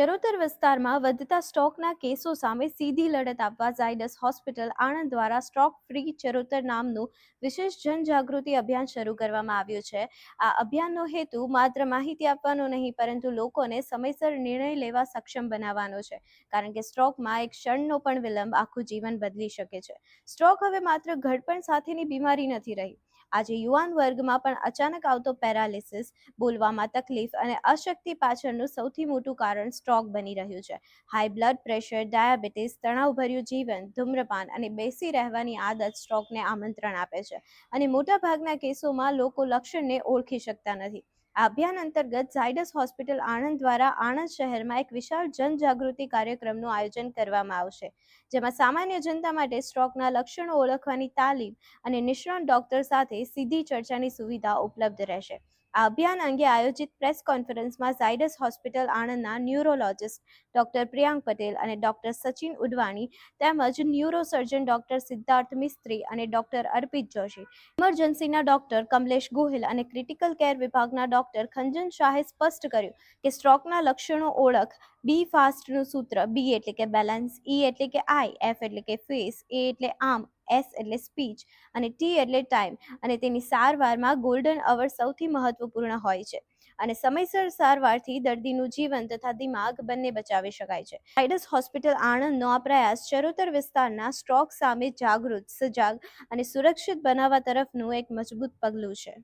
ચરોતર વિસ્તારમાં વધતા સ્ટોકના કેસો સામે સીધી લડત આપવા ઝાયડસ હોસ્પિટલ આણંદ દ્વારા સ્ટોક ફ્રી ચરોતર નામનું વિશેષ જનજાગૃતિ અભિયાન શરૂ કરવામાં આવ્યું છે. આ અભિયાનનો હેતુ માત્ર માહિતી આપવાનો નહીં, પરંતુ લોકોને સમયસર નિર્ણય લેવા સક્ષમ બનાવવાનો છે, કારણ કે સ્ટ્રોકમાં એક ક્ષણનો પણ વિલંબ આખું જીવન બદલી શકે છે. સ્ટ્રોક હવે માત્ર ઘડપણ સાથેની બીમારી નથી રહી. આજે યુવાન વર્ગમાં પણ અચાનક આવતો પેરાલિસિસ, બોલવામાં તકલીફ અને અશક્તિ પાછળનું સૌથી મોટું કારણ સ્ટ્રોક બની રહ્યું છે. હાઈ બ્લડ પ્રેશર, ડાયાબિટીસ, તણાવભર્યું જીવન, ધૂમ્રપાન અને બેસી રહેવાની આદત સ્ટ્રોકને આમંત્રણ આપે છે અને મોટાભાગના કેસોમાં લોકો લક્ષણને ઓળખી શકતા નથી. આ અભિયાન અંતર્ગત ઝાયડસ હોસ્પિટલ આણંદ દ્વારા આણંદ શહેરમાં એક વિશાળ જનજાગૃતિ કાર્યક્રમનું આયોજન કરવામાં આવશે, જેમાં સામાન્ય જનતા માટે સ્ટ્રોકના લક્ષણો ઓળખવાની તાલીમ અને નિષ્ણાત ડોક્ટર સાથે સીધી ચર્ચાની સુવિધા ઉપલબ્ધ રહેશે. આ અભિયાન અંગે આયોજિત પ્રેસ કોન્ફરન્સમાં ઝાયડસ હોસ્પિટલ આણંદના ન્યુરોલોજિસ્ટ ડોક્ટર પ્રિયાંક પટેલ અને ડોક્ટર સચિન ઉડવાણી તેમજ ન્યુરોસર્જન ડોક્ટર સિદ્ધાર્થ મિસ્ત્રી અને ડોક્ટર અર્પિત જોશી. ઇમરજન્સીના ડોક્ટર કમલેશ ગોહિલ અને ક્રિટિકલ કેર વિભાગના ડોક્ટર ખંજન શાહે સ્પષ્ટ કર્યું કે સ્ટ્રોકના લક્ષણો ઓળખ બી ફાસ્ટનું સૂત્ર બી એટલે કે બેલેન્સ, ઈ એટલે કે આઈ, એફ એટલે કે ફેસ, એ એટલે આમ એસ એટલે સ્પીચ અને ટી એટલે ટાઈમ અને તેની સારવારમાં ગોલ્ડન અવર સૌથી મહત્વપૂર્ણ હોય છે. અને સમયસર સારવારથી દર્દીનું જીવન તથા દિમાગ બંને બચાવી શકાય છે. આઈડસ હોસ્પિટલ આણંદનો આ પ્રયાસ ચરોતર વિસ્તારના સ્ટ્રોક સામે જાગૃત, સજાગ અને સુરક્ષિત બનાવવા તરફનું એક મજબૂત પગલું છે.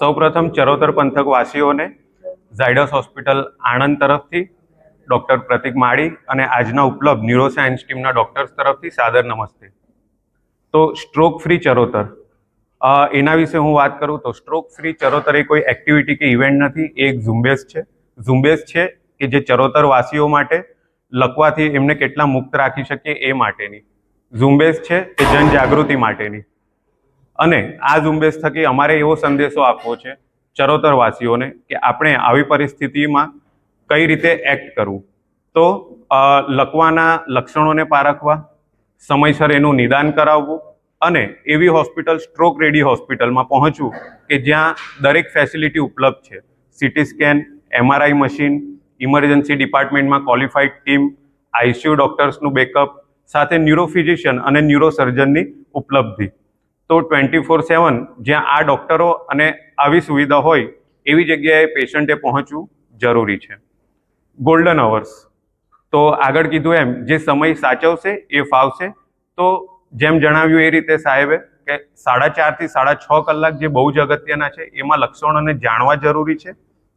સૌપ્રથમ ચરોતર પંથક વાસીઓને ઝાયડસ હોસ્પિટલ આણંદ તરફથી, ડૉક્ટર પ્રતિક માળી અને આજના ઉપલબ્ધ ન્યુરોસાયન્સ ટીમના ડૉક્ટર્સ તરફથી સાદર નમસ્તે. તો સ્ટ્રોક ફ્રી ચરોતર. એના વિશે હું વાત કરું તો સ્ટ્રોક ફ્રી ચરોતર એ કોઈ એક્ટિવિટી કે ઇવેન્ટ નથી, એ એક ઝુંબેશ છે. ઝુંબેશ છે કે જે ચરોતર વાસીઓ માટે લખવાથી એમને કેટલા મુક્ત રાખી શકીએ એ માટેની. ઝુંબેશ છે એ જનજાગૃતિ માટેની. અને આ ઝુંબેશ થકી અમારે એવો સંદેશો આપવો છે ચરોતરવાસીઓને કે આપણે આવી પરિસ્થિતિમાં કઈ રીતે એક્ટ કરવું. તો લખવાના લક્ષણોને પારખવા, સમયસર એનું નિદાન કરાવવું અને એવી હોસ્પિટલ, સ્ટ્રોક રેડી હોસ્પિટલમાં પહોંચવું કે જ્યાં દરેક ફેસિલિટી ઉપલબ્ધ છે. CT scan MRI machine emergency ડિપાર્ટમેન્ટમાં qualified team ICU ડોક્ટર્સનું બેકઅપ સાથે ન્યુરોફિઝિશિયન અને ન્યુરોસર્જનની ઉપલબ્ધિ. તો ટ્વેન્ટી ફોર સેવન જ્યાં આ ડોક્ટરો અને આવી સુવિધા હોય, એવી જગ્યાએ પેશન્ટે પહોંચવું જરૂરી છે. ગોલ્ડન અવર્સ તો આગળ કીધું એમ, જે સમય સાચવશે, એ ફાવશે, તો જેમ જણાવ્યું એ રીતે સાહેબે કે સાડા ચારથી સાડા છ કલાક જે બહુ જ અગત્યના છે, એમાં લક્ષણોને જાણવા જરૂરી છે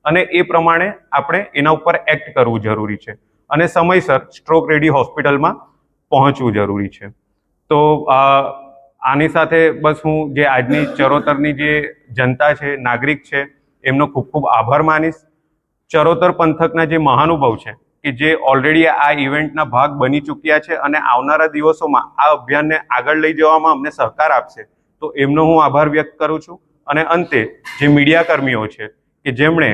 અને એ પ્રમાણે આપણે એના ઉપર એક્ટ કરવું જરૂરી છે અને સમયસર સ્ટ્રોક રેડી હોસ્પિટલમાં પહોંચવું જરૂરી છે. તો આની સાથે બસ હું જે આજની ચરોતરની જે જનતા છે, નાગરિક છે, એમનો ખૂબ ખૂબ આભાર માનીશ. ચરોતર પંથકના જે મહાનુભાવ છે કે જે ઓલરેડી આ ઇવેન્ટના ભાગ બની ચૂક્યા છે અને આવનારા દિવસોમાં આ અભિયાનને આગળ લઈ જવામાં અમને સહકાર આપશે. તો એમનો હું આભાર વ્યક્ત કરું છું. અને અંતે જે મીડિયાકર્મીઓ છે કે જેમણે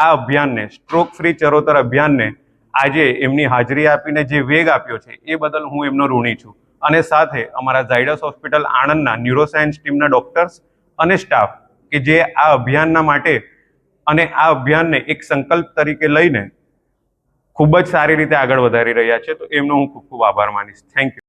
આ અભિયાનને સ્ટ્રોક ફ્રી ચરોતર અભિયાનને આજે એમની હાજરી આપીને જે વેગ આપ્યો છે એ બદલ હું એમનો ઋણી છું. અને સાથે અમારા ઝાયડસ હોસ્પિટલ આણંદના ન્યુરોસાયન્સ ટીમના ડોક્ટર્સ અને સ્ટાફ કે જે આ અભિયાનના માટે અને આ અભિયાનને એક સંકલ્પ તરીકે લઈને ખૂબ જ સારી રીતે આગળ વધારી રહ્યા છે, તો એમનો હું ખૂબ ખૂબ આભાર માનીશ. Thank you